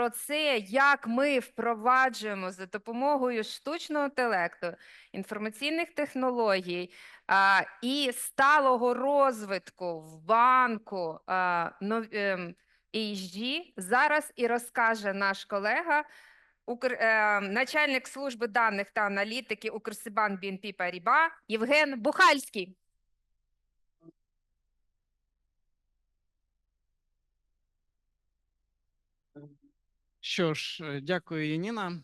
про це, як ми впроваджуємо за допомогою штучного інтелекту, інформаційних технологій а, і сталого розвитку в банку а, ESG, зараз і розкаже наш колега, Укр, е, начальник служби даних та аналітики Укрсибан BNP Paribas Євген Бухальський. Що ж, е, дякую, Яніна. Е,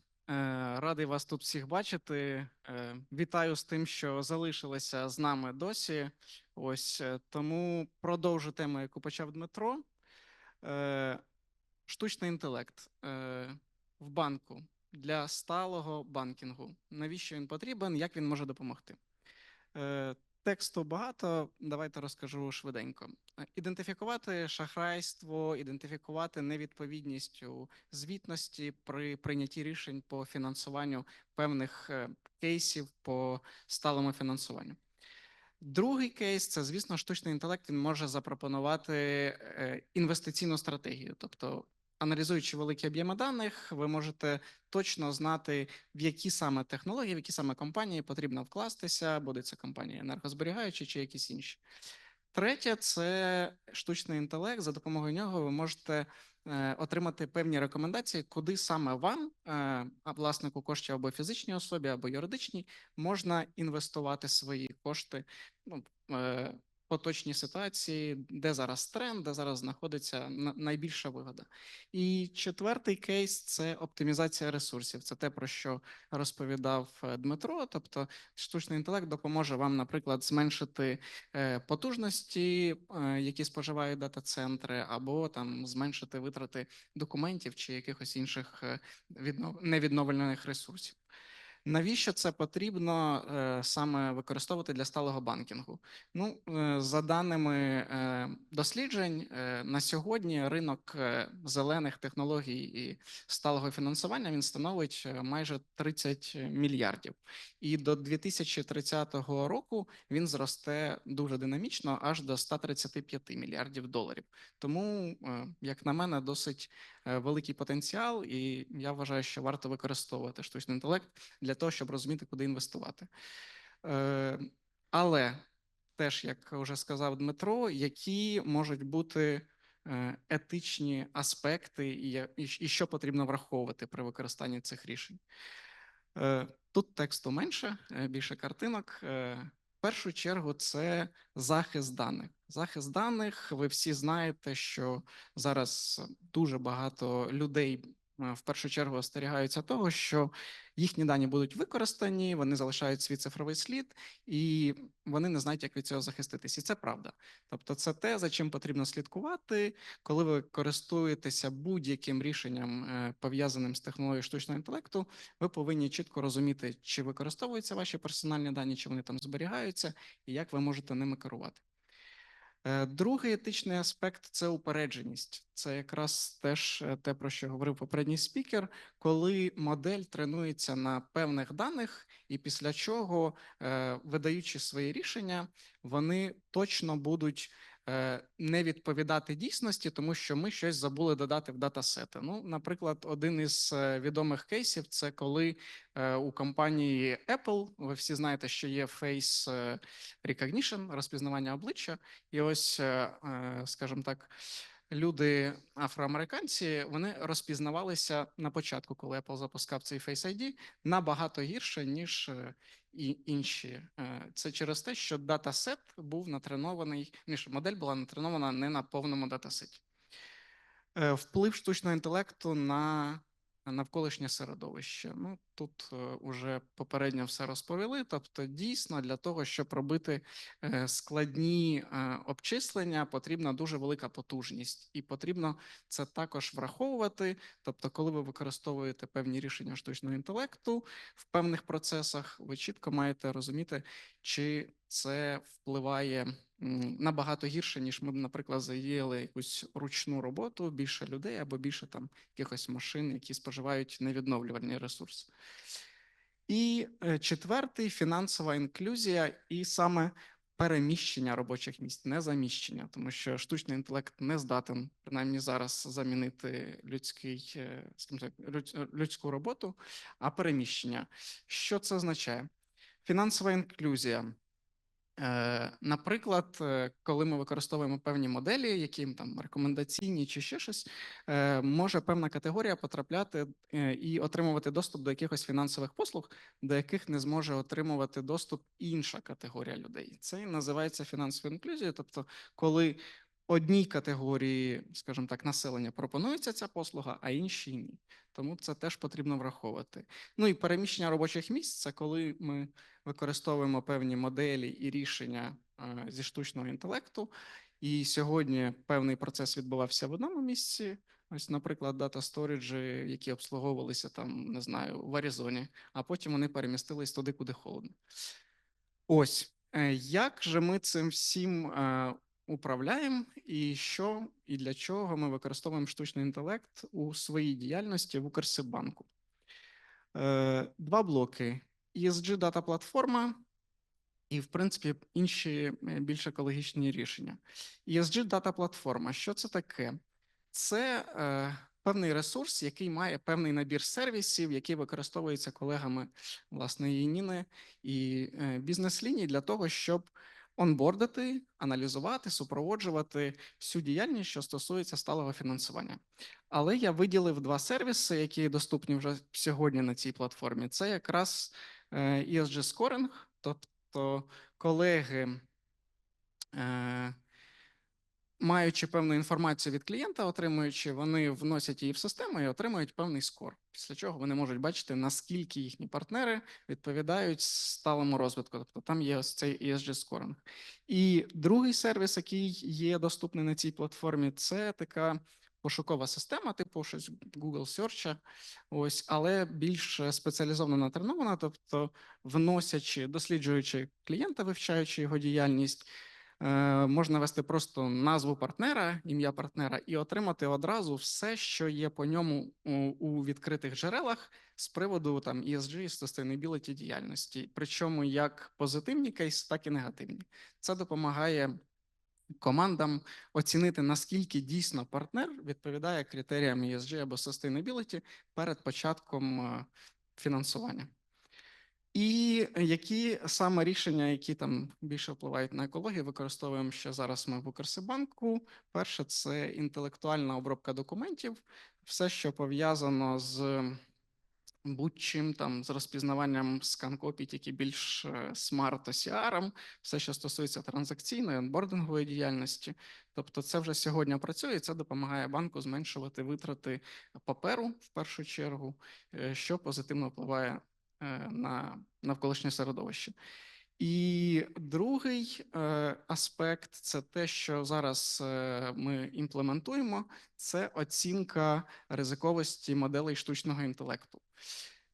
Радий вас тут всіх бачити. Е, Вітаю з тим, що залишилися з нами досі. Ось тому продовжу тему, яку почав Дмитро. Штучний інтелект в банку для сталого банкінгу. Навіщо він потрібен? Як він може допомогти? Тексту багато. Давайте розкажу швиденько. Е, Ідентифікувати шахрайство, ідентифікувати невідповідність у звітності при прийнятті рішень по фінансуванню певних е, кейсів по сталому фінансуванню. Другий кейс це, звісно, штучний інтелект. Він може запропонувати е, інвестиційну стратегію, тобто. Аналізуючи великі об'єми даних, ви можете точно знати, в які саме технології, в які саме компанії потрібно вкластися, буде це компанія енергозберігаючі чи якісь інші. Третє це штучний інтелект. За допомогою нього ви можете е, отримати певні рекомендації, куди саме вам, е, власнику коштів або фізичній особі, або юридичній, можна інвестувати свої кошти. Ну, е, Поточній ситуації, де зараз тренд, де зараз знаходиться на- найбільша вигода. І четвертий кейс це оптимізація ресурсів. Це те, про що розповідав е, Дмитро. Тобто, штучний інтелект допоможе вам, наприклад, зменшити е, потужності, е, які споживають дата-центри, або там зменшити витрати документів чи якихось інших невідновлених ресурсів. Навіщо це потрібно е, саме використовувати для сталого банкінгу? Ну, е, за даними е, досліджень, на сьогодні ринок зелених технологій і сталого фінансування він становить майже 30 мільярдів, і до 2030 року він зросте дуже динамічно, аж до 135 мільярдів доларів. Тому, як на мене, досить великий потенціал, і я вважаю, що варто використовувати штучний інтелект для того, щоб розуміти, куди інвестувати. Е, Але теж, як вже сказав Дмитро, які можуть бути е, етичні аспекти, і, що потрібно враховувати при використанні цих рішень. Е, Тут тексту менше, е, більше картинок. В першу чергу це захист даних. Захист даних. Ви всі знаєте, що зараз дуже багато людей в першу чергу остерігаються того, що їхні дані будуть використані, вони залишають свій цифровий слід, і вони не знають, як від цього захиститись. І це правда. Тобто, це те, за чим потрібно слідкувати, коли ви користуєтеся будь-яким рішенням е, пов'язаним з технологією штучного інтелекту. Ви повинні чітко розуміти, чи використовуються ваші персональні дані, чи вони там зберігаються, і як ви можете ними керувати. Е, Другий етичний аспект це упередженість. Це якраз теж е, те, про що говорив попередній спікер, коли модель тренується на певних даних, і після чого, е, видаючи свої рішення, вони точно будуть не відповідати дійсності, тому що ми щось забули додати в датасети. Ну, наприклад, один із е, відомих кейсів це коли е, у компанії Apple, ви всі знаєте, що є Face е, Recognition, розпізнавання обличчя, і ось, е, е, скажімо так, люди афроамериканці вони розпізнавалися на початку, коли Apple запускав цей Face ID, набагато гірше, ніж е, і інші. Е, Це через те, що датасет був натренований, ніж модель була натренована не на повному датасеті. Е, Вплив штучного інтелекту на навколишнє середовище. Ну тут е, уже попередньо все розповіли. Тобто, дійсно, для того, щоб робити е, складні е, обчислення, потрібна дуже велика потужність, і потрібно це також враховувати. Тобто, коли ви використовуєте певні рішення штучного інтелекту в певних процесах, ви чітко маєте розуміти, чи це впливає набагато гірше, ніж ми б, наприклад, задіяли якусь ручну роботу, більше людей або більше там якихось машин, які споживають невідновлювальні ресурси. І е, четвертий фінансова інклюзія, і саме переміщення робочих місць, не заміщення, тому що штучний інтелект не здатен, принаймні зараз, замінити людський, е, так, людську роботу, а переміщення. Що це означає? Фінансова інклюзія. Е, Наприклад, е, коли ми використовуємо певні моделі, які там рекомендаційні чи ще щось, е, може певна категорія потрапляти і отримувати доступ до якихось фінансових послуг, до яких не зможе отримувати доступ інша категорія людей. Це називається фінансовою інклюзією. Тобто, коли одній категорії, скажімо так, населення пропонується ця послуга, а іншій ні. Тому це теж потрібно враховувати. Ну і переміщення робочих місць це коли ми використовуємо певні моделі і рішення зі штучного інтелекту. І сьогодні певний процес відбувався в одному місці. Ось, наприклад, дата сториджі, які обслуговувалися там, не знаю, в Аризоні, а потім вони перемістились туди, куди холодно. Ось е, як же ми цим всім е, управляємо, і що і для чого ми використовуємо штучний інтелект у своїй діяльності в Укрсибанку? Е, Два блоки: ESG дата платформа і, в принципі, інші е, більш екологічні рішення. ESG дата платформа. Що це таке? Це е, певний ресурс, який має певний набір сервісів, який використовується колегами власне Єніни і е, бізнес-ліній для того, щоб онбордити, аналізувати, супроводжувати всю діяльність, що стосується сталого фінансування. Але я виділив два сервіси, які доступні вже сьогодні на цій платформі. Це якраз е, ESG Scoring, тобто колеги. Маючи певну інформацію від клієнта, отримуючи, вони вносять її в систему і отримують певний скор. Після чого вони можуть бачити, наскільки їхні партнери відповідають сталому розвитку. Тобто там є ось цей ESG скоринг. І другий сервіс, який є доступний на цій платформі, це така пошукова система, типу щось Google Search, ось, але більш спеціалізовано натренована, тобто вносячи, досліджуючи клієнта, вивчаючи його діяльність. Е, Можна ввести просто назву партнера, ім'я партнера, і отримати одразу все, що є по ньому у, відкритих джерелах з приводу там ESG sustainability діяльності. Причому як позитивні кейси, так і негативні. Це допомагає командам оцінити наскільки дійсно партнер відповідає критеріям ESG або sustainability перед початком е, фінансування. І які саме рішення, які там більше впливають на екологію, використовуємо ще зараз ми в Укрсибанку. Перше це інтелектуальна обробка документів, все, що пов'язано з будь-чим там з розпізнаванням скан-копій, тільки більш е, смарт OCR, все, що стосується транзакційної онбордингової діяльності. Тобто, це вже сьогодні працює. і Це допомагає банку зменшувати витрати паперу в першу чергу, е, що позитивно впливає на навколишнє середовище. І другий е, аспект це те, що зараз е, ми імплементуємо, це оцінка ризиковості моделей штучного інтелекту.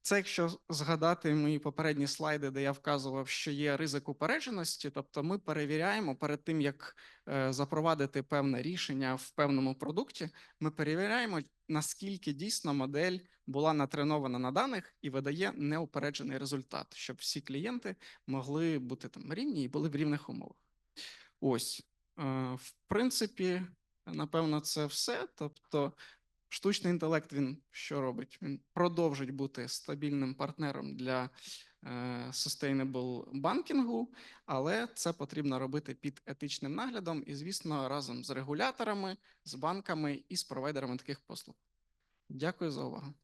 Це якщо згадати мої попередні слайди, де я вказував, що є ризик упередженості, тобто ми перевіряємо перед тим, як е, запровадити певне рішення в певному продукті, ми перевіряємо, наскільки дійсно модель була натренована на даних і видає неупереджений результат, щоб всі клієнти могли бути там рівні і були в рівних умовах. Ось, е, в принципі, напевно, це все. Тобто, штучний інтелект він що робить? Він продовжить бути стабільним партнером для е, sustainable банкінгу, але це потрібно робити під етичним наглядом і, звісно, разом з регуляторами, з банками і з провайдерами таких послуг. Дякую за увагу.